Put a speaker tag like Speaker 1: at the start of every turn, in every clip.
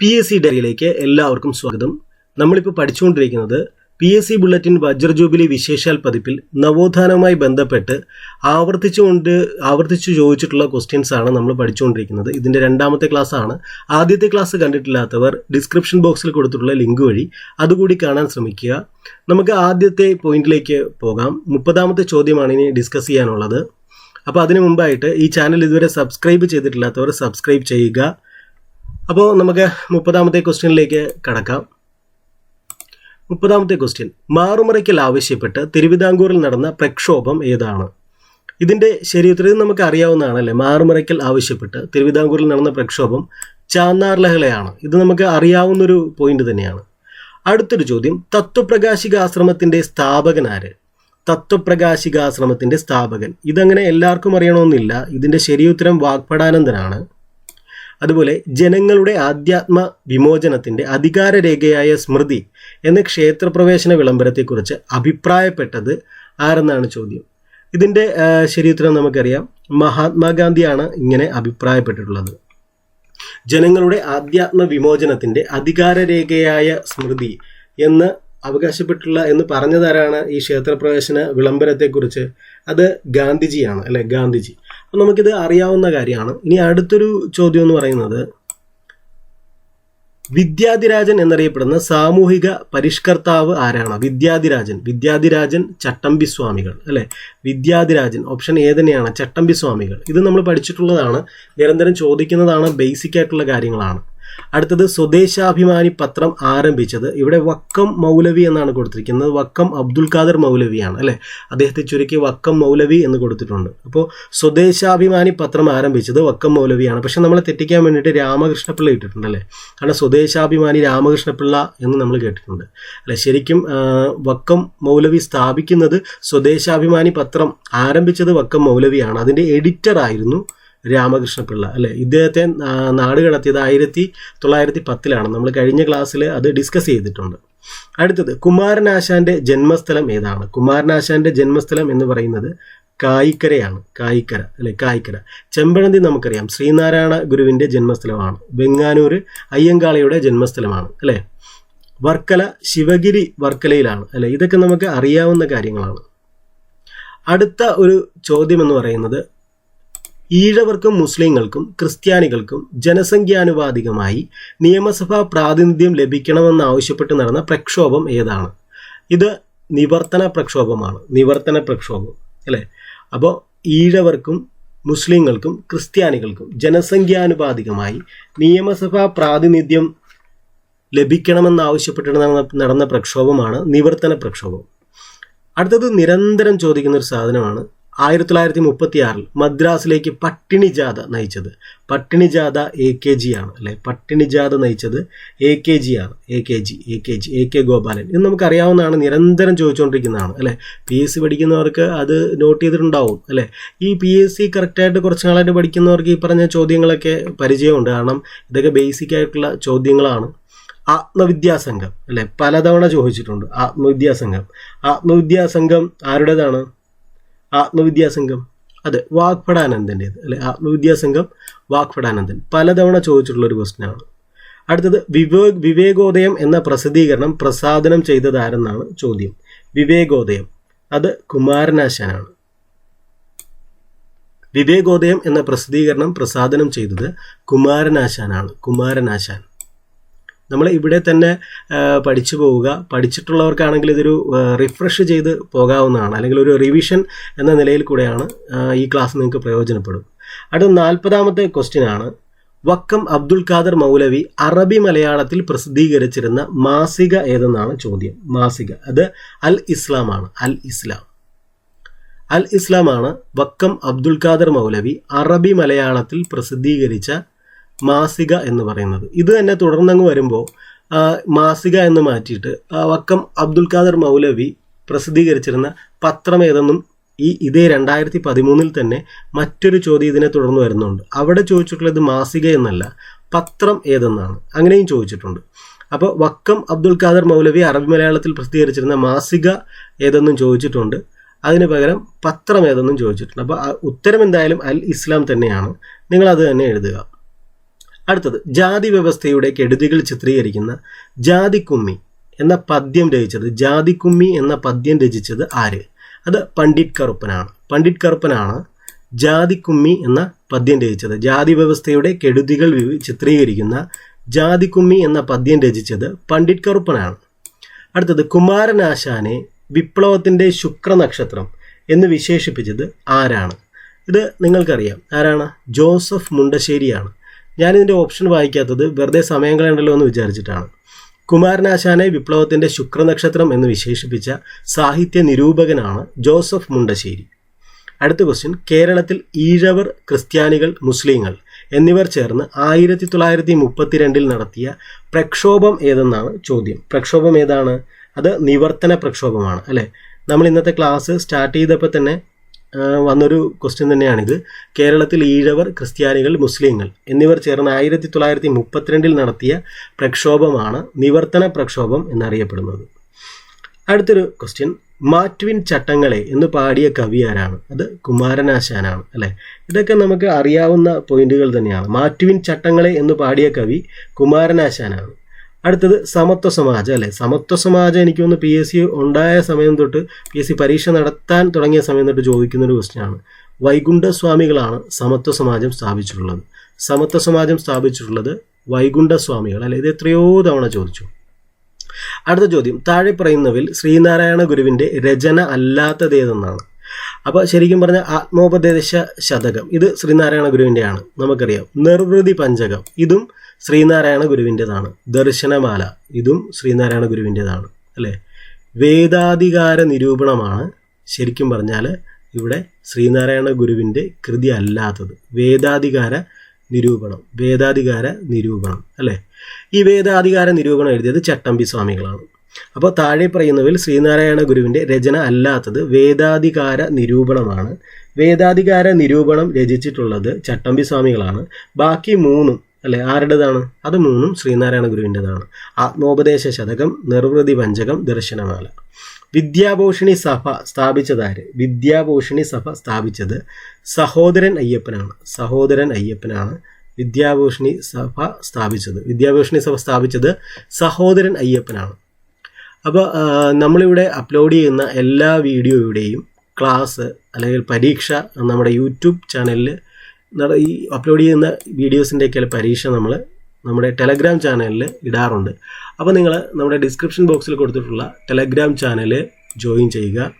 Speaker 1: P S C ഡയറിയിലേക്ക് എല്ലാവർക്കും സ്വാഗതം. നമ്മളിപ്പോൾ പഠിച്ചുകൊണ്ടിരിക്കുന്നത് പി എസ് സി ബുള്ളറ്റിൻ വജ്ര ജൂബിലി വിശേഷാൽ പതിപ്പിൽ നവോത്ഥാനവുമായി ബന്ധപ്പെട്ട് ആവർത്തിച്ചുകൊണ്ട് ആവർത്തിച്ചു ചോദിച്ചിട്ടുള്ള ക്വസ്റ്റ്യൻസ് ആണ് നമ്മൾ പഠിച്ചുകൊണ്ടിരിക്കുന്നത്. ഇതിന്റെ രണ്ടാമത്തെ ക്ലാസ് ആണ്. ആദ്യത്തെ ക്ലാസ് കണ്ടിട്ടില്ലാത്തവർ ഡിസ്ക്രിപ്ഷൻ ബോക്സിൽ കൊടുത്തിട്ടുള്ള ലിങ്ക് വഴി അതുകൂടി കാണാൻ ശ്രമിക്കുക. നമുക്ക് ആദ്യത്തെ പോയിന്റിലേക്ക് പോകാം. മുപ്പതാമത്തെ ചോദ്യമാണ് ഇനി ഡിസ്കസ് ചെയ്യാനുള്ളത്. അപ്പോൾ അതിനു മുമ്പായിട്ട് ഈ ചാനൽ ഇതുവരെ സബ്സ്ക്രൈബ് ചെയ്തിട്ടില്ലാത്തവർ സബ്സ്ക്രൈബ് ചെയ്യുക. അപ്പോൾ നമുക്ക് മുപ്പതാമത്തെ ക്വസ്റ്റ്യനിലേക്ക് കടക്കാം. മുപ്പതാമത്തെ ക്വസ്റ്റ്യൻ. മാറുമറയ്ക്കൽ ആവശ്യപ്പെട്ട് തിരുവിതാംകൂറിൽ നടന്ന പ്രക്ഷോഭം ഏതാണ്? ഇതിന്റെ ശരിയുത്തരം ഇത് നമുക്ക് അറിയാവുന്നതാണ് അല്ലേ മാറുമറയ്ക്കൽ ആവശ്യപ്പെട്ട് തിരുവിതാംകൂറിൽ നടന്ന പ്രക്ഷോഭം ചാന്നാർ ലഹളയാണ് ഇത് നമുക്ക് അറിയാവുന്നൊരു പോയിന്റ് തന്നെയാണ്. അടുത്തൊരു ചോദ്യം. തത്വപ്രകാശികാശ്രമത്തിന്റെ സ്ഥാപകനാര് തത്വപ്രകാശികാശ്രമത്തിന്റെ സ്ഥാപകൻ. ഇതങ്ങനെ എല്ലാവർക്കും അറിയണമെന്നില്ല. ഇതിന്റെ ശരിയുത്തരം വാഗ്പടാനന്ദനാണ് അതുപോലെ ജനങ്ങളുടെ ആധ്യാത്മ വിമോചനത്തിന്റെ അധികാരരേഖയായ സ്മൃതി എന്ന ക്ഷേത്രപ്രവേശന വിളംബരത്തെക്കുറിച്ച് അഭിപ്രായപ്പെട്ടത് ആരെന്നാണ് ചോദ്യം? ഇതിന്റെ ആ, ശരിയുത്തരം നമുക്കറിയാം. മഹാത്മാഗാന്ധിയാണ് ഇങ്ങനെ അഭിപ്രായപ്പെട്ടിട്ടുള്ളത്. ജനങ്ങളുടെ ആധ്യാത്മ വിമോചനത്തിന്റെ അധികാരരേഖയായ സ്മൃതി എന്ന് അവകാശപ്പെട്ടിട്ടുള്ള എന്ന് പറഞ്ഞതാരാണ് ഈ ക്ഷേത്രപ്രവേശന വിളംബരത്തെക്കുറിച്ച്? അത് ഗാന്ധിജിയാണ് അല്ലെ? ഗാന്ധിജി. അപ്പം നമുക്കിത് അറിയാവുന്ന കാര്യമാണ്. ഇനി അടുത്തൊരു ചോദ്യം എന്ന് പറയുന്നത് വിദ്യാധിരാജൻ എന്നറിയപ്പെടുന്ന സാമൂഹിക പരിഷ്കർത്താവ് ആരാണ്? വിദ്യാധിരാജൻ. വിദ്യാധിരാജൻ ചട്ടമ്പി സ്വാമികൾ അല്ലെ? വിദ്യാധിരാജൻ ഓപ്ഷൻ എ തന്നെയാണ് ചട്ടമ്പി സ്വാമികൾ. ഇത് നമ്മൾ പഠിച്ചിട്ടുള്ളതാണ് നിരന്തരം ചോദിക്കുന്നതാണ് ബേസിക് ആയിട്ടുള്ള കാര്യങ്ങളാണ്. അടുത്തത് സ്വദേശാഭിമാനി പത്രം ആരംഭിച്ചത്. ഇവിടെ വക്കം മൗലവി എന്നാണ് കൊടുത്തിരിക്കുന്നത്. വക്കം അബ്ദുൽ ഖാദർ മൗലവിയാണ് അല്ലേ? അദ്ദേഹത്തെ ചുരുക്കി വക്കം മൗലവി എന്ന് കൊടുത്തിട്ടുണ്ട്. അപ്പോൾ സ്വദേശാഭിമാനി പത്രം ആരംഭിച്ചത് വക്കം മൗലവിയാണ്. പക്ഷെ നമ്മളെ തെറ്റിക്കാൻ വേണ്ടിയിട്ട് രാമകൃഷ്ണപിള്ള ഇട്ടിട്ടുണ്ട് അല്ലേ? കാരണം സ്വദേശാഭിമാനി രാമകൃഷ്ണപിള്ള എന്ന് നമ്മൾ കേട്ടിട്ടുണ്ട് അല്ലെ? ശരിക്കും വക്കം മൗലവി സ്ഥാപിക്കുന്നത് സ്വദേശാഭിമാനി പത്രം ആരംഭിച്ചത് വക്കം മൗലവിയാണ്. അതിന്റെ എഡിറ്റർ ആയിരുന്നു രാമകൃഷ്ണപിള്ള. അല്ലേ? ഇദ്ദേഹത്തെ നാട് കടത്തിയത് ആയിരത്തി തൊള്ളായിരത്തി പത്തിലാണ്. നമ്മൾ കഴിഞ്ഞ ക്ലാസ്സിൽ അത് ഡിസ്കസ് ചെയ്തിട്ടുണ്ട്. അടുത്തത് കുമാരനാശാന്റെ ജന്മസ്ഥലം ഏതാണ്? കുമാരനാശാന്റെ ജന്മസ്ഥലം എന്ന് പറയുന്നത് കായിക്കരയാണ്. കായിക്കര അല്ലെ? കായിക്കര. ചെമ്പഴന്തി നമുക്കറിയാം. ശ്രീനാരായണ ഗുരുവിന്റെ ജന്മസ്ഥലമാണ്. വെങ്ങാനൂര് അയ്യങ്കാളിയുടെ ജന്മസ്ഥലമാണ് അല്ലെ? വർക്കല ശിവഗിരി വർക്കലയിലാണ് അല്ലെ? ഇതൊക്കെ നമുക്ക് അറിയാവുന്ന കാര്യങ്ങളാണ്. അടുത്ത ഒരു ചോദ്യം എന്ന് പറയുന്നത് ഈഴവർക്കും മുസ്ലിങ്ങൾക്കും ക്രിസ്ത്യാനികൾക്കും ജനസംഖ്യാനുപാതികമായി നിയമസഭാ പ്രാതിനിധ്യം ലഭിക്കണമെന്നാവശ്യപ്പെട്ട് നടന്ന പ്രക്ഷോഭം ഏതാണ്? ഇത് നിവർത്തന പ്രക്ഷോഭമാണ്. നിവർത്തന പ്രക്ഷോഭം. അല്ലേ? അപ്പോൾ ഈഴവർക്കും മുസ്ലിങ്ങൾക്കും ക്രിസ്ത്യാനികൾക്കും ജനസംഖ്യാനുപാതികമായി നിയമസഭാ പ്രാതിനിധ്യം ലഭിക്കണമെന്നാവശ്യപ്പെട്ട് നടന്ന നടന്ന പ്രക്ഷോഭമാണ് നിവർത്തന പ്രക്ഷോഭം. അടുത്തത് നിരന്തരം ചോദിക്കുന്ന ഒരു സാധനമാണ് ആയിരത്തി തൊള്ളായിരത്തി മുപ്പത്തി ആറിൽ മദ്രാസിലേക്ക് പട്ടിണി ജാഥ നയിച്ചത്. പട്ടിണി ജാഥ എ കെ ജി ആണ് അല്ലെ? പട്ടിണി ജാഥ നയിച്ചത് എ കെ ജി ആണ്. A K G A K G A K Gopalan. ഇത് നമുക്കറിയാവുന്നതാണ് നിരന്തരം ചോദിച്ചുകൊണ്ടിരിക്കുന്നതാണ് അല്ലെ? പി എസ് സി പഠിക്കുന്നവർക്ക് അത് നോട്ട് ചെയ്തിട്ടുണ്ടാവും അല്ലെ? ഈ പി എസ് സി കറക്റ്റായിട്ട് കുറച്ച് നാളായിട്ട് പഠിക്കുന്നവർക്ക് ഈ പറഞ്ഞ ചോദ്യങ്ങളൊക്കെ പരിചയമുണ്ട്. കാരണം ഇതൊക്കെ ബേസിക് ആയിട്ടുള്ള ചോദ്യങ്ങളാണ്. ആത്മവിദ്യാസംഘം അല്ലെ? പലതവണ ചോദിച്ചിട്ടുണ്ട് ആത്മവിദ്യാസംഘം. ആത്മവിദ്യാസംഘം ആരുടേതാണ്? ആത്മവിദ്യാസംഘം. അതെ വാഗ്ഭടാനന്ദന്റേത് അല്ലെ? ആത്മവിദ്യാസംഘം വാഗ്ഭടാനന്ദൻ പലതവണ ചോദിച്ചിട്ടുള്ള ഒരു ക്വസ്റ്റ്യൻ അടുത്തത് വിവേ വിവേകോദയം എന്ന പ്രസിദ്ധീകരണം പ്രസാദനം ചെയ്തതാരെന്നാണ് ചോദ്യം. വിവേകോദയം. അത് കുമാരനാശാനാണ്. വിവേകോദയം എന്ന പ്രസിദ്ധീകരണം പ്രസാദനം ചെയ്തത് കുമാരനാശാനാണ്. കുമാരനാശാൻ. നമ്മൾ ഇവിടെ തന്നെ പഠിച്ചു പോവുക. പഠിച്ചിട്ടുള്ളവർക്കാണെങ്കിൽ ഇതൊരു റിഫ്രഷ് ചെയ്ത് പോകാവുന്നതാണ്. അല്ലെങ്കിൽ ഒരു റിവിഷൻ എന്ന നിലയിൽ കൂടെയാണ് ഈ ക്ലാസ് നിങ്ങൾക്ക് പ്രയോജനപ്പെടും. അടുത്ത നാൽപ്പതാമത്തെ ക്വസ്റ്റ്യൻ ആണ്. വക്കം അബ്ദുൽ ഖാദർ മൗലവി അറബി മലയാളത്തിൽ പ്രസിദ്ധീകരിച്ചിരുന്ന മാസിക ഏതെന്നാണ് ചോദ്യം? മാസിക. അത് അൽ ഇസ്ലാമാണ് അൽ ഇസ്ലാം. അൽ ഇസ്ലാമാണ് വക്കം അബ്ദുൽ ഖാദർ മൗലവി അറബി മലയാളത്തിൽ പ്രസിദ്ധീകരിച്ച മാസിക എന്ന് പറയുന്നത്. ഇത് തന്നെ തുടർന്നങ്ങ് വരുമ്പോൾ മാസിക എന്ന് മാറ്റിയിട്ട് വക്കം അബ്ദുൽ ഖാദർ മൗലവി പ്രസിദ്ധീകരിച്ചിരുന്ന പത്രം ഏതെന്നും ഈ ഇതേ രണ്ടായിരത്തി പതിമൂന്നിൽ തന്നെ മറ്റൊരു ചോദ്യം ഇതിനെ തുടർന്ന് വരുന്നുണ്ട്. അവിടെ ചോദിച്ചിട്ടുള്ളത് മാസിക എന്നല്ല പത്രം ഏതെന്നാണ്. അങ്ങനെയും ചോദിച്ചിട്ടുണ്ട്. അപ്പോൾ വക്കം അബ്ദുൽ ഖാദർ മൗലവി അറബി മലയാളത്തിൽ പ്രസിദ്ധീകരിച്ചിരുന്ന മാസിക ഏതെന്നും ചോദിച്ചിട്ടുണ്ട്. അതിന് പകരം പത്രം ഏതെന്നും ചോദിച്ചിട്ടുണ്ട്. അപ്പോൾ ഉത്തരം എന്തായാലും അൽ ഇസ്ലാം തന്നെയാണ്. നിങ്ങൾ അത് തന്നെ എഴുതുക. അടുത്തത് ജാതി വ്യവസ്ഥയുടെ കെടുതികൾ ചിത്രീകരിക്കുന്ന ജാതിക്കുമ്മി എന്ന പദ്യം രചിച്ചത് ജാതിക്കുമ്മി എന്ന പദ്യം രചിച്ചത് ആര്? അത് പണ്ഡിറ്റ് കറുപ്പനാണ്. പണ്ഡിറ്റ് കറുപ്പനാണ് ജാതിക്കുമ്മി എന്ന പദ്യം രചിച്ചത്. ജാതി വ്യവസ്ഥയുടെ കെടുതികൾ ചിത്രീകരിക്കുന്ന ജാതിക്കുമ്മി എന്ന പദ്യം രചിച്ചത് പണ്ഡിറ്റ് കറുപ്പനാണ്. അടുത്തത് കുമാരനാശാനെ വിപ്ലവത്തിന്റെ ശുക്രനക്ഷത്രം എന്ന് വിശേഷിപ്പിച്ചത് ആരാണ്? ഇത് നിങ്ങൾക്കറിയാം. ആരാണ്? ജോസഫ് മുണ്ടശ്ശേരിയാണ്. ഞാനിതിന്റെ ഓപ്ഷൻ വായിക്കാത്തത് വെറുതെ സമയം കളയണ്ടല്ലോ എന്ന് വിചാരിച്ചിട്ടാണ്. കുമാരനാശാനെ വിപ്ലവത്തിന്റെ ശുക്രനക്ഷത്രം എന്ന് വിശേഷിപ്പിച്ച സാഹിത്യ നിരൂപകനാണ് ജോസഫ് മുണ്ടശ്ശേരി. അടുത്ത ക്വസ്റ്റ്യൻ കേരളത്തിൽ ഈഴവർ ക്രിസ്ത്യാനികൾ മുസ്ലിങ്ങൾ എന്നിവർ ചേർന്ന് ആയിരത്തി തൊള്ളായിരത്തി മുപ്പത്തിരണ്ടിൽ നടത്തിയ പ്രക്ഷോഭം ഏതെന്നാണ് ചോദ്യം. പ്രക്ഷോഭം ഏതാണ്? അത് നിവർത്തന പ്രക്ഷോഭമാണ് അല്ലേ? നമ്മൾ ഇന്നത്തെ ക്ലാസ് സ്റ്റാർട്ട് ചെയ്തപ്പോൾ തന്നെ വന്നൊരു ക്വസ്റ്റ്യൻ തന്നെയാണിത്. കേരളത്തിൽ ഈഴവർ ക്രിസ്ത്യാനികൾ മുസ്ലിങ്ങൾ എന്നിവർ ചേർന്ന് ആയിരത്തി തൊള്ളായിരത്തി മുപ്പത്തിരണ്ടിൽ നടത്തിയ പ്രക്ഷോഭമാണ് നിവർത്തന പ്രക്ഷോഭം എന്നറിയപ്പെടുന്നത്. അടുത്തൊരു ക്വസ്റ്റ്യൻ മാറ്റ്വിൻ ചട്ടങ്ങളെ എന്ന് പാടിയ കവി ആരാണ്? അത് കുമാരനാശാനാണ് അല്ലേ? ഇതൊക്കെ നമുക്ക് അറിയാവുന്ന പോയിന്റുകൾ തന്നെയാണ്. മാറ്റ്വിൻ ചട്ടങ്ങളെ എന്ന് പാടിയ കവി കുമാരനാശാനാണ്. അടുത്തത് സമത്വ സമാജം അല്ലേ? സമത്വ സമാജം എനിക്ക് തോന്നുന്നു പി എസ് സി ഉണ്ടായ സമയം തൊട്ട് പി എസ് സി പരീക്ഷ നടത്താൻ തുടങ്ങിയ സമയം തൊട്ട് ചോദിക്കുന്ന ഒരു ക്വസ്റ്റ്യനാണ് വൈകുണ്ഠസ്വാമികളാണ് സമത്വ സമാജം സ്ഥാപിച്ചിട്ടുള്ളത്. സമത്വ സമാജം സ്ഥാപിച്ചിട്ടുള്ളത് വൈകുണ്ഠസ്വാമികൾ അല്ലെ? ഇത് എത്രയോ തവണ ചോദിച്ചു. അടുത്ത ചോദ്യം. താഴെ പറയുന്നവിൽ ശ്രീനാരായണ ഗുരുവിന്റെ രചന അല്ലാത്തതേതെന്നാണ്. അപ്പോൾ ശരിക്കും പറഞ്ഞ ആത്മോപദേശ ശതകം ഇത് ശ്രീനാരായണ ഗുരുവിന്റെയാണ് നമുക്കറിയാം. നിർവൃതി പഞ്ചകം. ഇതും ശ്രീനാരായണ ഗുരുവിന്റെതാണ് ദർശനമാല. ഇതും ശ്രീനാരായണ ഗുരുവിന്റെതാണ് അല്ലേ? വേദാധികാര നിരൂപണമാണ് ശരിക്കും പറഞ്ഞാൽ ഇവിടെ ശ്രീനാരായണ ഗുരുവിന്റെ കൃതി അല്ലാത്തത്. വേദാധികാര നിരൂപണം. വേദാധികാര നിരൂപണം. അല്ലേ? ഈ വേദാധികാര നിരൂപണം എഴുതിയത് ചട്ടമ്പി സ്വാമികളാണ്. അപ്പോൾ താഴെ പറയുന്നതിൽ ശ്രീനാരായണ ഗുരുവിന്റെ രചന അല്ലാത്തത് വേദാധികാര നിരൂപണമാണ്. വേദാധികാര നിരൂപണം രചിച്ചിട്ടുള്ളത് ചട്ടമ്പി സ്വാമികളാണ്. ബാക്കി മൂന്നും അല്ലെ? ആരുടേതാണ്? അത് മൂന്നും ശ്രീനാരായണ ഗുരുവിന്റെതാണ്. ആത്മോപദേശ ശതകം നിർവൃതി പഞ്ചകം ദർശനമാല. വിദ്യാഭൂഷണി സഭ സ്ഥാപിച്ചതാര് വിദ്യാഭൂഷണി സഭ സ്ഥാപിച്ചത് സഹോദരൻ അയ്യപ്പനാണ്. സഹോദരൻ അയ്യപ്പനാണ് വിദ്യാഭൂഷണി സഭ സ്ഥാപിച്ചത്. വിദ്യാഭൂഷണി സഭ സ്ഥാപിച്ചത് സഹോദരൻ അയ്യപ്പനാണ്. അപ്പോൾ നമ്മളിവിടെ അപ്ലോഡ് ചെയ്യുന്ന എല്ലാ വീഡിയോയുടെയും ക്ലാസ് അല്ലെങ്കിൽ പരീക്ഷ നമ്മുടെ യൂട്യൂബ് ചാനലിൽ ഈ അപ്ലോഡ് ചെയ്യുന്ന വീഡിയോസിന്റെയൊക്കെ പരീക്ഷ നമ്മൾ നമ്മുടെ ടെലഗ്രാം ചാനലിൽ ഇടാറുണ്ട്. അപ്പോൾ നിങ്ങൾ നമ്മുടെ ഡിസ്ക്രിപ്ഷൻ ബോക്സിൽ കൊടുത്തിട്ടുള്ള ടെലഗ്രാം ചാനൽ ജോയിൻ ചെയ്യുക.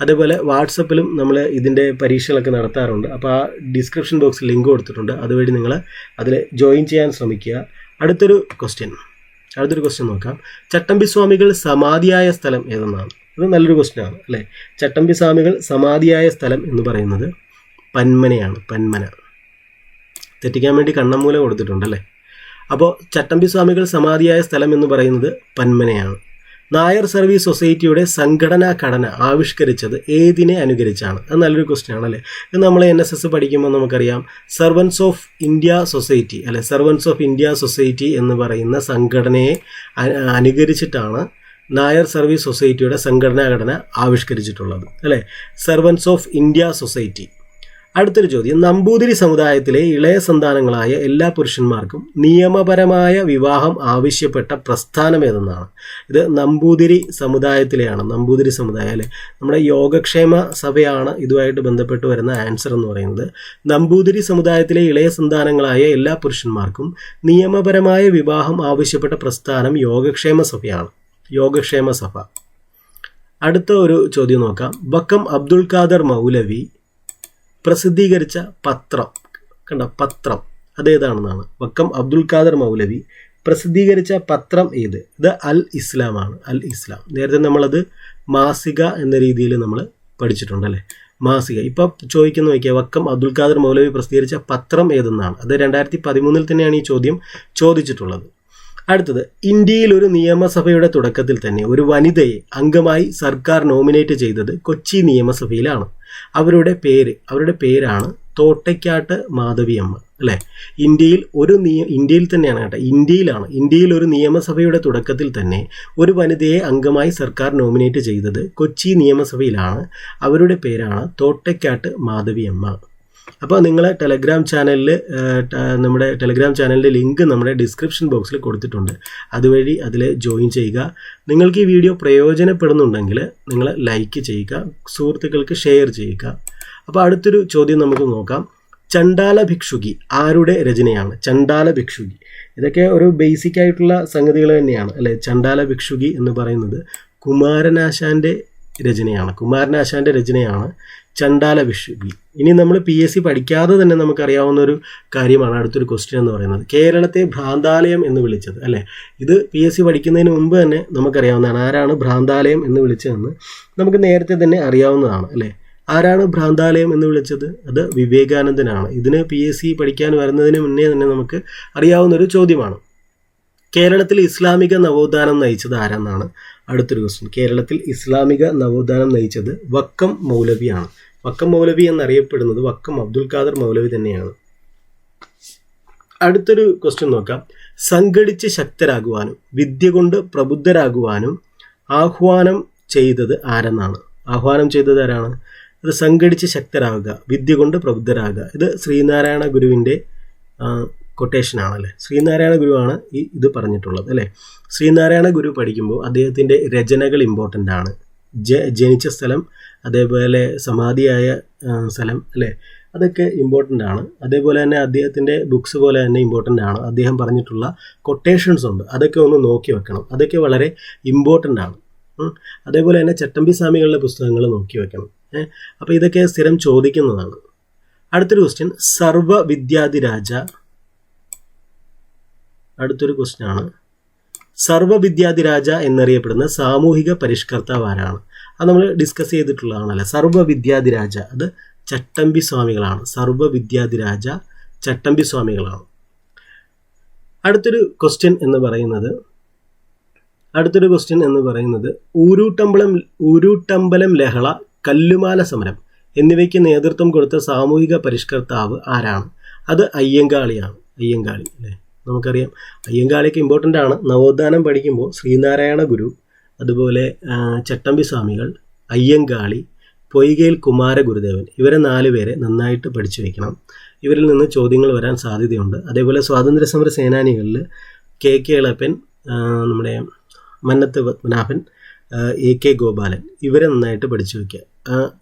Speaker 1: അതേപോലെ വാട്സപ്പിലും നമ്മൾ ഇതിന്റെ പരീക്ഷകളൊക്കെ നടത്താറുണ്ട്. അപ്പോൾ ആ ഡിസ്ക്രിപ്ഷൻ ബോക്സിൽ ലിങ്ക് കൊടുത്തിട്ടുണ്ട്. അതുവഴി നിങ്ങൾ അതിൽ ജോയിൻ ചെയ്യാൻ ശ്രമിക്കുക. അടുത്തൊരു ക്വസ്റ്റ്യൻ അടുത്തൊരു ക്വസ്റ്റ്യൻ നോക്കാം. ചട്ടമ്പി സ്വാമികൾ സമാധിയായ സ്ഥലം ഏതെന്നാണ്? ഇത് നല്ലൊരു ക്വസ്റ്റ്യൻ ആണ് അല്ലേ? ചട്ടമ്പി സ്വാമികൾ സമാധിയായ സ്ഥലം എന്ന് പറയുന്നത് പന്മനയാണ് പന്മന. തെറ്റിക്കാൻ വേണ്ടി കണ്ണമ്മൂല കൊടുത്തിട്ടുണ്ടല്ലേ? അപ്പോൾ ചട്ടമ്പി സ്വാമികൾ സമാധിയായ സ്ഥലം എന്ന് പറയുന്നത് പന്മനയാണ്. നായർ സർവീസ് സൊസൈറ്റിയുടെ സംഘടനാ ഘടന ആവിഷ്കരിച്ചത് ഏതിനെ അനുകരിച്ചാണ്? അത് നല്ലൊരു ക്വസ്റ്റ്യൻ ആണല്ലേ ഇത് നമ്മൾ എൻ എസ് എസ് പഠിക്കുമ്പോൾ നമുക്കറിയാം സർവൻസ് ഓഫ് ഇന്ത്യ സൊസൈറ്റി അല്ലെ സർവൻസ് ഓഫ് ഇന്ത്യ സൊസൈറ്റി എന്ന് പറയുന്ന സംഘടനയെ അനുകരിച്ചിട്ടാണ് നായർ സർവീസ് സൊസൈറ്റിയുടെ സംഘടനാ ഘടന ആവിഷ്കരിച്ചിട്ടുള്ളത്. അല്ലേ സർവൻസ് ഓഫ് ഇന്ത്യ സൊസൈറ്റി അടുത്തൊരു ചോദ്യം. നമ്പൂതിരി സമുദായത്തിലെ ഇളയ സന്താനങ്ങളായ എല്ലാ പുരുഷന്മാർക്കും നിയമപരമായ വിവാഹം ആവശ്യപ്പെട്ട പ്രസ്ഥാനം ഏതെന്നാണ്? ഇത് നമ്പൂതിരി സമുദായത്തിലെയാണ്. നമ്പൂതിരി സമുദായം അല്ലെ? നമ്മുടെ യോഗക്ഷേമ സഭയാണ് ഇതുമായിട്ട് ബന്ധപ്പെട്ട് വരുന്ന ആൻസർ എന്ന് പറയുന്നത്. നമ്പൂതിരി സമുദായത്തിലെ ഇളയ സന്താനങ്ങളായ എല്ലാ പുരുഷന്മാർക്കും നിയമപരമായ വിവാഹം ആവശ്യപ്പെട്ട പ്രസ്ഥാനം യോഗക്ഷേമ സഭയാണ്. യോഗക്ഷേമ സഭ. അടുത്ത ഒരു ചോദ്യം നോക്കാം. ബക്കം അബ്ദുൽ ഖാദർ മൗലവി പ്രസിദ്ധീകരിച്ച പത്രം. കണ്ട? പത്രം. അതേതാണെന്നാണ്. വക്കം അബ്ദുൽ ഖാദർ മൗലവി പ്രസിദ്ധീകരിച്ച പത്രം ഏത്? ഇത് അൽ ഇസ്ലാമാണ് അൽ ഇസ്ലാം. നേരത്തെ നമ്മളത് മാസിക എന്ന രീതിയിൽ നമ്മൾ പഠിച്ചിട്ടുണ്ട് അല്ലേ? മാസിക. ഇപ്പം ചോദിക്കുന്ന നോക്കിയാൽ വക്കം അബ്ദുൽ ഖാദർ മൗലവി പ്രസിദ്ധീകരിച്ച പത്രം ഏതെന്നാണ്? അത് രണ്ടായിരത്തി പതിമൂന്നിൽ തന്നെയാണ് ഈ ചോദ്യം ചോദിച്ചിട്ടുള്ളത്. അടുത്തത് ഇന്ത്യയിൽ ഒരു നിയമസഭയുടെ തുടക്കത്തിൽ തന്നെ ഒരു വനിതയെ അംഗമായി സർക്കാർ നോമിനേറ്റ് ചെയ്തത് കൊച്ചി നിയമസഭയിലാണ്. അവരുടെ പേര് അവരുടെ പേരാണ് തോട്ടയ്ക്കാട്ട് മാധവിയമ്മ അല്ലേ? ഇന്ത്യയിൽ ഒരു നിയ ഇന്ത്യയിൽ തന്നെയാണ് കേട്ടോ ഇന്ത്യയിലാണ്. ഇന്ത്യയിൽ ഒരു നിയമസഭയുടെ തുടക്കത്തിൽ തന്നെ ഒരു വനിതയെ അംഗമായി സർക്കാർ നോമിനേറ്റ് ചെയ്തത് കൊച്ചി നിയമസഭയിലാണ്. അവരുടെ പേരാണ് തോട്ടയ്ക്കാട്ട് മാധവിയമ്മ. അപ്പോൾ നിങ്ങൾ ടെലഗ്രാം ചാനലിൽ നമ്മുടെ ടെലഗ്രാം ചാനലിന്റെ ലിങ്ക് നമ്മുടെ ഡിസ്ക്രിപ്ഷൻ ബോക്സിൽ കൊടുത്തിട്ടുണ്ട്. അതുവഴി അതിൽ ജോയിൻ ചെയ്യുക. നിങ്ങൾക്ക് ഈ വീഡിയോ പ്രയോജനപ്പെടുന്നുണ്ടെങ്കിൽ നിങ്ങൾ ലൈക്ക് ചെയ്യുക സുഹൃത്തുക്കൾക്ക് ഷെയർ ചെയ്യുക. അപ്പോൾ അടുത്തൊരു ചോദ്യം നമുക്ക് നോക്കാം. ചണ്ടാല ഭിക്ഷുകി ആരുടെ രചനയാണ്? ചണ്ടാല ഭിക്ഷുകി. ഇതൊക്കെ ഒരു ബേസിക് ആയിട്ടുള്ള സംഗതികൾ തന്നെയാണ് അല്ലെ? ചണ്ടാല ഭിക്ഷുകി എന്ന് പറയുന്നത് കുമാരനാശാന്റെ രചനയാണ്. കുമാരനാശാന്റെ രചനയാണ് ചണ്ടാല വിഷുബി ഇനി നമ്മൾ പി എസ് സി പഠിക്കാതെ തന്നെ നമുക്കറിയാവുന്ന ഒരു കാര്യമാണ് അടുത്തൊരു ക്വസ്റ്റ്യൻ എന്ന് പറയുന്നത്. കേരളത്തെ ഭ്രാന്താലയം എന്ന് വിളിച്ചത് അല്ലേ? ഇത് പി എസ് സി പഠിക്കുന്നതിന് മുമ്പ് തന്നെ നമുക്കറിയാവുന്നതാണ് ആരാണ് ഭ്രാന്താലയം എന്ന് വിളിച്ചതെന്ന് നമുക്ക് നേരത്തെ തന്നെ അറിയാവുന്നതാണ് അല്ലേ? ആരാണ് ഭ്രാന്താലയം എന്ന് വിളിച്ചത്? അത് വിവേകാനന്ദനാണ്. ഇതിന് പി എസ് സി പഠിക്കാൻ വരുന്നതിന് മുന്നേ തന്നെ നമുക്ക് അറിയാവുന്ന ഒരു ചോദ്യമാണ്. കേരളത്തിൽ ഇസ്ലാമിക നവോത്ഥാനം നയിച്ചത് ആരാന്നാണ്? അടുത്തൊരു ക്വസ്റ്റ്യൻ കേരളത്തിൽ ഇസ്ലാമിക നവോത്ഥാനം നയിച്ചത് വക്കം മൗലവിയാണ്. വക്കം മൗലവി എന്നറിയപ്പെടുന്നത് വക്കം അബ്ദുൽ ഖാദർ മൗലവി തന്നെയാണ്. അടുത്തൊരു ക്വസ്റ്റ്യൻ നോക്കാം. സംഘടിച്ച് ശക്തരാകുവാനും വിദ്യ കൊണ്ട് പ്രബുദ്ധരാകുവാനും ആഹ്വാനം ചെയ്തത് ആരെന്നാണ്? ആഹ്വാനം ചെയ്തത് ആരാണ്? അത് സംഘടിച്ച് ശക്തരാകുക വിദ്യ കൊണ്ട് പ്രബുദ്ധരാകുക. ഇത് ശ്രീനാരായണ ഗുരുവിന്റെ കൊട്ടേഷൻ ആണല്ലേ ശ്രീനാരായണ ഗുരുവാണ് ഈ ഇത് പറഞ്ഞിട്ടുള്ളത് അല്ലേ? ശ്രീനാരായണ ഗുരു പഠിക്കുമ്പോൾ അദ്ദേഹത്തിന്റെ രചനകൾ ഇമ്പോർട്ടന്റ് ആണ്. ജ ജനിച്ച സ്ഥലം അതേപോലെ സമാധിയായ സ്ഥലം അല്ലേ? അതൊക്കെ ഇമ്പോർട്ടന്റ് ആണ്. അതേപോലെ തന്നെ അദ്ദേഹത്തിന്റെ ബുക്സ് പോലെ തന്നെ ഇമ്പോർട്ടന്റ് ആണ്. അദ്ദേഹം പറഞ്ഞിട്ടുള്ള കൊട്ടേഷൻസ് ഉണ്ട്. അതൊക്കെ ഒന്ന് നോക്കി വെക്കണം. അതൊക്കെ വളരെ ഇമ്പോർട്ടന്റ് ആണ്. അതേപോലെ തന്നെ ചട്ടമ്പി സ്വാമികളുടെ പുസ്തകങ്ങൾ നോക്കി വെക്കണം. അപ്പോൾ ഇതൊക്കെ സ്ഥിരം ചോദിക്കുന്നതാണ്. അടുത്തൊരു ക്വസ്റ്റ്യൻ സർവ വിദ്യാധിരാജ അടുത്തൊരു ക്വസ്റ്റ്യൻ ആണ്. സർവവിദ്യാധിരാജ എന്നറിയപ്പെടുന്ന സാമൂഹിക പരിഷ്കർത്താവ് ആരാണ്? അത് നമ്മൾ ഡിസ്കസ് ചെയ്തിട്ടുള്ളതാണല്ലേ. സർവവിദ്യാധിരാജ അത് ചട്ടമ്പി സ്വാമികളാണ്. സർവവിദ്യാധിരാജ ചട്ടമ്പി സ്വാമികളാണ്. അടുത്തൊരു ക്വസ്റ്റ്യൻ എന്ന് പറയുന്നത് അടുത്തൊരു ക്വസ്റ്റ്യൻ എന്ന് പറയുന്നത് ഊരൂട്ടമ്പലം ഊരൂട്ടമ്പലം ലഹള കല്ലുമാല സമരം എന്നിവയ്ക്ക് നേതൃത്വം കൊടുത്ത സാമൂഹിക പരിഷ്കർത്താവ് ആരാണ്? അത് അയ്യങ്കാളിയാണ്. അയ്യങ്കാളി അല്ലേ? നമുക്കറിയാം. അയ്യങ്കാളിയൊക്കെ ഇമ്പോർട്ടന്റ് ആണ്. നവോത്ഥാനം പഠിക്കുമ്പോൾ ശ്രീനാരായണ ഗുരു അതുപോലെ ചട്ടമ്പി സ്വാമികൾ അയ്യങ്കാളി പൊയ്കയിൽ കുമാര ഗുരുദേവൻ ഇവരെ നാല് പേരെ നന്നായിട്ട് പഠിച്ചു വയ്ക്കണം ഇവരിൽ നിന്ന് ചോദ്യങ്ങൾ വരാൻ സാധ്യതയുണ്ട്. അതേപോലെ സ്വാതന്ത്ര്യ സമര സേനാനികളിൽ കെ കെ ഇളപ്പൻ നമ്മുടെ മന്നത്ത് പത്മനാഭൻ എ കെ ഗോപാലൻ ഇവരെ നന്നായിട്ട് പഠിച്ചു വയ്ക്കുക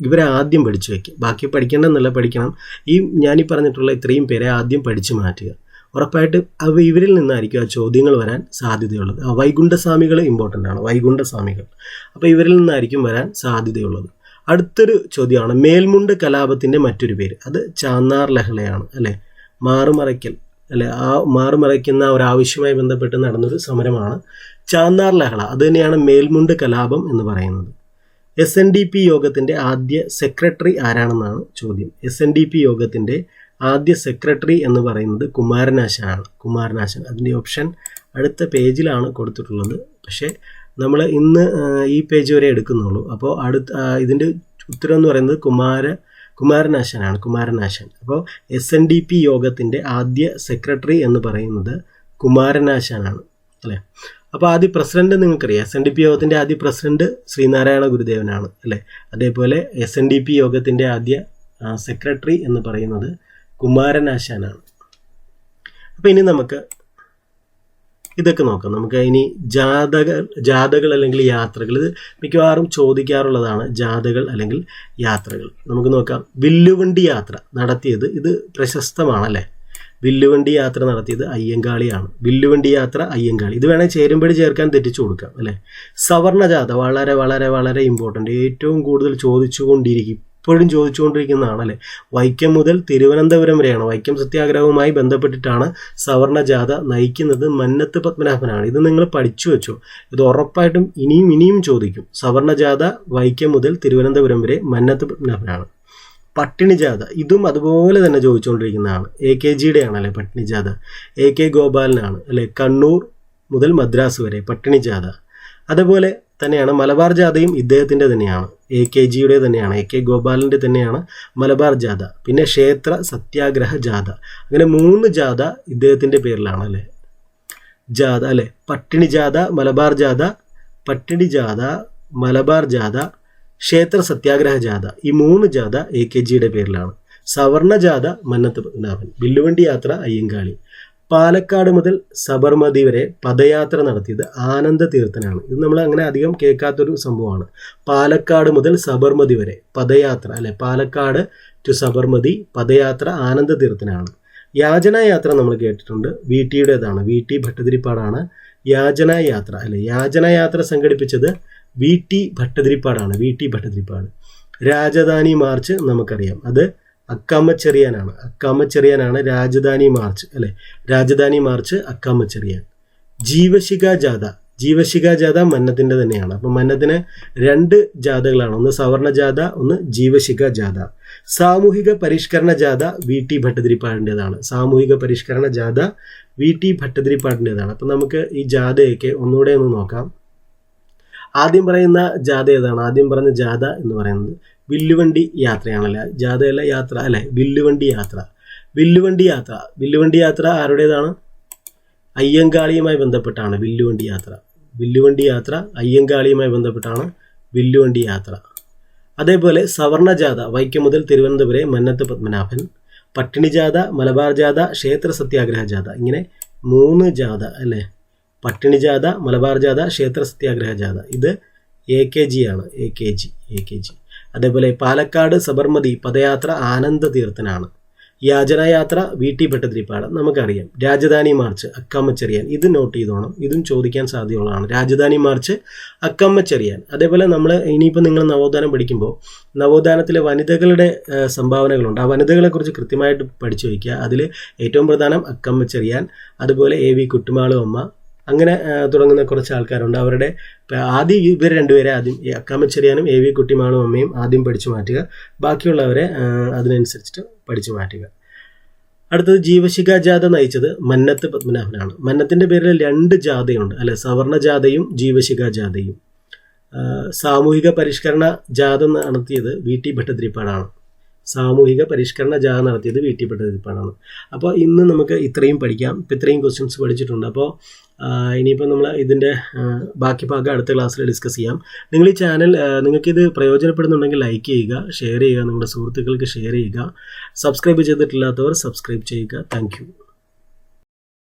Speaker 1: ഇവരെ ആദ്യം പഠിച്ചു വയ്ക്കുക ബാക്കി പഠിക്കേണ്ടെന്നല്ല പഠിക്കണം. ഈ ഞാനീ പറഞ്ഞിട്ടുള്ള ഇത്രയും പേരെ ആദ്യം പഠിച്ചു മാറ്റുക. ഉറപ്പായിട്ട് അവ ഇവരിൽ നിന്നായിരിക്കും ആ ചോദ്യങ്ങൾ വരാൻ സാധ്യതയുള്ളത്. വൈകുണ്ഠസ്വാമികൾ ഇമ്പോർട്ടന്റ് ആണ്. വൈകുണ്ഠസ്വാമികൾ. അപ്പോൾ ഇവരിൽ നിന്നായിരിക്കും വരാൻ സാധ്യതയുള്ളത്. അടുത്തൊരു ചോദ്യമാണ്. മേൽമുണ്ട് കലാപത്തിന്റെ മറ്റൊരു പേര്. അത് ചാന്നാർ ലഹളയാണ് അല്ലേ? മാറുമറയ്ക്കൽ അല്ലെ? ആ മാറുമറയ്ക്കുന്ന ഒരു ആവശ്യവുമായി ബന്ധപ്പെട്ട് നടന്നൊരു സമരമാണ് ചാന്നാർ ലഹള. അത് തന്നെയാണ് മേൽമുണ്ട് കലാപം എന്ന് പറയുന്നത്. എസ് എൻ ഡി പി യോഗത്തിന്റെ ആദ്യ സെക്രട്ടറി ആരാണെന്നാണ് ചോദ്യം. എസ് എൻ ഡി പി യോഗത്തിന്റെ ആദ്യ സെക്രട്ടറി എന്ന് പറയുന്നത് കുമാരനാശനാണ്. കുമാരനാശൻ. അതിന്റെ ഓപ്ഷൻ അടുത്ത പേജിലാണ് കൊടുത്തിട്ടുള്ളത്. പക്ഷേ നമ്മൾ ഇന്ന് ഈ പേജ് വരെ എടുക്കുന്നുള്ളൂ. അപ്പോൾ അടുത്ത ഇതിന്റെ ഉത്തരം എന്ന് പറയുന്നത് കുമാര കുമാരനാശനാണ്. കുമാരനാശൻ. അപ്പോൾ എസ് എൻ ഡി പി യോഗത്തിന്റെ ആദ്യ സെക്രട്ടറി എന്ന് പറയുന്നത് കുമാരനാശാനാണ്. അല്ലേ? അപ്പോൾ ആദ്യ പ്രസിഡന്റ് നിങ്ങൾക്കറിയാം. എസ് എൻ ഡി പി യോഗത്തിന്റെ ആദ്യ പ്രസിഡന്റ് ശ്രീനാരായണ ഗുരുദേവനാണ്. അല്ലേ? അതേപോലെ എസ് എൻ ഡി പി യോഗത്തിന്റെ ആദ്യ സെക്രട്ടറി എന്ന് പറയുന്നത് കുമാരനാശാനാണ്. അപ്പോൾ ഇനി നമുക്ക് ഇതൊക്കെ നോക്കാം. നമുക്ക് ഇനി ജാതക ജാഥകൾ അല്ലെങ്കിൽ യാത്രകൾ ഇത് മിക്കവാറും ചോദിക്കാറുള്ളതാണ് ജാഥകൾ അല്ലെങ്കിൽ യാത്രകൾ. നമുക്ക് നോക്കാം. വില്ലുവണ്ടി യാത്ര നടത്തിയത് ഇത് പ്രശസ്തമാണല്ലേ? വില്ലുവണ്ടി യാത്ര നടത്തിയത് അയ്യങ്കാളിയാണ്. വില്ലുവണ്ടി യാത്ര അയ്യങ്കാളി. ഇത് വേണേൽ ചേരുമ്പടി ചേർക്കാൻ തെറ്റിച്ചു കൊടുക്കാം അല്ലേ? സവർണജാഥ വളരെ വളരെ വളരെ ഇമ്പോർട്ടന്റ് ഏറ്റവും കൂടുതൽ ചോദിച്ചുകൊണ്ടിരിക്കും ഇപ്പോഴും ചോദിച്ചുകൊണ്ടിരിക്കുന്നതാണ് അല്ലേ വൈക്കം മുതൽ തിരുവനന്തപുരം വരെയാണ്. വൈക്കം സത്യാഗ്രഹവുമായി ബന്ധപ്പെട്ടിട്ടാണ് സവർണ ജാഥ നയിക്കുന്നത് മന്നത്ത് പത്മനാഭനാണ്. ഇത് നിങ്ങൾ പഠിച്ചു വെച്ചു. ഇത് ഉറപ്പായിട്ടും ഇനിയും ഇനിയും ചോദിക്കും. സവർണ ജാഥ വൈക്കം മുതൽ തിരുവനന്തപുരം വരെ മന്നത്ത് പത്മനാഭനാണ്. പട്ടിണി ജാഥ ഇതും അതുപോലെ തന്നെ ചോദിച്ചുകൊണ്ടിരിക്കുന്നതാണ്. എ കെ ജിയുടെ ആണല്ലേ പട്ടിണി ജാഥ എ കെ ഗോപാലനാണ് അല്ലെ? കണ്ണൂർ മുതൽ മദ്രാസ് വരെ പട്ടിണി ജാഥ അതുപോലെ തന്നെയാണ്. മലബാർ ജാഥയും ഇദ്ദേഹത്തിന്റെ തന്നെയാണ്. എ കെ ജിയുടെ തന്നെയാണ്. എ കെ ഗോപാലിന്റെ തന്നെയാണ് മലബാർ ജാഥ. പിന്നെ ക്ഷേത്ര സത്യാഗ്രഹ ജാഥ. അങ്ങനെ മൂന്ന് ജാഥ ഇദ്ദേഹത്തിന്റെ പേരിലാണ് അല്ലേ? ജാഥ അല്ലേ? പട്ടിണി ജാഥ മലബാർ ജാഥ പട്ടിണി ജാഥ മലബാർ ജാഥ ക്ഷേത്ര സത്യാഗ്രഹ ജാഥ. ഈ മൂന്ന് ജാഥ എ കെ ജിയുടെ പേരിലാണ്. സവർണ ജാഥ മന്നത്ത് പത്മനാഭൻ. വില്ലുവണ്ടി യാത്ര അയ്യങ്കാളി. പാലക്കാട് മുതൽ സബർമതി വരെ പദയാത്ര നടത്തിയത് ആനന്ദ തീർത്ഥനാണ്. ഇത് നമ്മൾ അങ്ങനെ അധികം കേൾക്കാത്തൊരു സംഭവമാണ്. പാലക്കാട് മുതൽ സബർമതി വരെ പദയാത്ര അല്ലെ? പാലക്കാട് ടു സബർമതി പദയാത്ര ആനന്ദ തീർത്ഥനാണ്. യാത്ര നമ്മൾ കേട്ടിട്ടുണ്ട്. വി ടിയുടേതാണ് വി ടി ഭട്ടതിരിപ്പാടാണ് യാത്ര അല്ലെ? യാത്ര സംഘടിപ്പിച്ചത് V T ഭട്ടതിരിപ്പാടാണ്. V T Bhattathiripad. Rajadhani march നമുക്കറിയാം. അത് അക്കാമച്ചെറിയാനാണ്. അക്കാമച്ചെറിയാനാണ് രാജധാനി മാർച്ച് അല്ലെ? രാജധാനി മാർച്ച് അക്കാമച്ചെറിയാൻ. ജീവശിഖ ജാഥ. ജീവശിഖ ജാഥ മന്നത്തിന്റെ തന്നെയാണ്. അപ്പം മന്നത്തിന് രണ്ട് ജാഥകളാണ്. ഒന്ന് സവർണ ജാഥ ഒന്ന് ജീവശിഖ ജാഥ. സാമൂഹിക പരിഷ്കരണ ജാഥ വി ടി ഭട്ടതിരിപ്പാടിന്റെതാണ് സാമൂഹിക പരിഷ്കരണ ജാഥ വി ടി ഭട്ടതിരിപ്പാടിന്റെതാണ് അപ്പം നമുക്ക് ഈ ജാഥയൊക്കെ ഒന്നുകൂടെ ഒന്ന് നോക്കാം. ആദ്യം പറയുന്ന ജാഥ ഏതാണ്? ആദ്യം പറഞ്ഞ ജാഥ എന്ന് പറയുന്നത് വില്ലുവണ്ടി യാത്രയാണല്ലേ? ജാഥയല്ല യാത്ര അല്ലെ? വില്ലുവണ്ടി യാത്ര. വില്ലുവണ്ടി യാത്ര. വില്ലുവണ്ടി യാത്ര ആരുടേതാണ്? അയ്യങ്കാളിയുമായി ബന്ധപ്പെട്ടാണ് വില്ലുവണ്ടി യാത്ര. വില്ലുവണ്ടി യാത്ര അയ്യങ്കാളിയുമായി ബന്ധപ്പെട്ടാണ് വില്ലുവണ്ടി യാത്ര. അതേപോലെ സവർണ ജാഥ വൈക്കം മുതൽ തിരുവനന്തപുരം മന്നത്ത് പത്മനാഭൻ. പട്ടിണി ജാഥ മലബാർ ജാഥ ക്ഷേത്ര സത്യാഗ്രഹ ജാഥ. ഇങ്ങനെ മൂന്ന് ജാഥ അല്ലേ? പട്ടിണി ജാഥ മലബാർ ജാഥ ക്ഷേത്ര സത്യാഗ്രഹ ജാഥ. ഇത് എ കെ ജി ആണ്. A K G A K G. അതേപോലെ പാലക്കാട് സബർമതി പദയാത്ര ആനന്ദ തീർത്ഥനാണ്. യാചനായാത്ര വി ടി ഭട്ടതിരിപ്പാട് നമുക്കറിയാം. രാജധാനി മാർച്ച് അക്കമ്മച്ചെറിയാൻ. ഇത് നോട്ട് ചെയ്തോണം. ഇതും ചോദിക്കാൻ സാധ്യതയുള്ളതാണ്. രാജധാനി മാർച്ച് അക്കമ്മച്ചെറിയാൻ. അതേപോലെ നമ്മൾ ഇനിയിപ്പോൾ നിങ്ങൾ നവോത്ഥാനം പഠിക്കുമ്പോൾ നവോത്ഥാനത്തിലെ വനിതകളുടെ സംഭാവനകളുണ്ട്. ആ വനിതകളെക്കുറിച്ച് കൃത്യമായിട്ട് പഠിച്ചു വയ്ക്കുക. അതിൽ ഏറ്റവും പ്രധാനം അക്കമ്മച്ചെറിയാൻ. അതുപോലെ എ വി കുട്ടുമാളു അമ്മ അങ്ങനെ തുടങ്ങുന്ന കുറച്ച് ആൾക്കാരുണ്ട്. അവരുടെ ആദ്യം ഇവർ രണ്ടുപേരെ ആദ്യം അക്കാമച്ചെറിയാനും എ വി കുട്ടിമാളും അമ്മയും ആദ്യം പഠിച്ചു മാറ്റുക. ബാക്കിയുള്ളവരെ അതിനനുസരിച്ചിട്ട് പഠിച്ചു മാറ്റുക. അടുത്തത് ജീവശിഖ ജാഥ നയിച്ചത് മന്നത്ത് പത്മനാഭനാണ്. മന്നത്തിന്റെ പേരിൽ രണ്ട് ജാഥയുണ്ട്. അല്ലെ സവർണ ജാഥയും ജീവശിഖ ജാഥയും. സാമൂഹിക പരിഷ്കരണ ജാഥ നടത്തിയത് വി ടി ഭട്ടതിരിപ്പാടാണ്. സാമൂഹിക പരിഷ്കരണ ജാഥ നടത്തിയത് വി അപ്പോൾ ഇന്ന് നമുക്ക് ഇത്രയും പഠിക്കാം. ഇപ്പം ഇത്രയും ക്വസ്റ്റ്യൻസ് പഠിച്ചിട്ടുണ്ട്. അപ്പോൾ ഇനിയിപ്പോൾ നമ്മൾ ഇതിന്റെ ബാക്കി ഭാഗം അടുത്ത ക്ലാസ്സിൽ ഡിസ്കസ് ചെയ്യാം. നിങ്ങൾ ഈ ചാനൽ നിങ്ങൾക്കിത് പ്രയോജനപ്പെടുന്നുണ്ടെങ്കിൽ ലൈക്ക് ചെയ്യുക ഷെയർ ചെയ്യുക നിങ്ങളുടെ സുഹൃത്തുക്കൾക്ക് ഷെയർ ചെയ്യുക. സബ്സ്ക്രൈബ് ചെയ്തിട്ടില്ലാത്തവർ സബ്സ്ക്രൈബ് ചെയ്യുക. താങ്ക്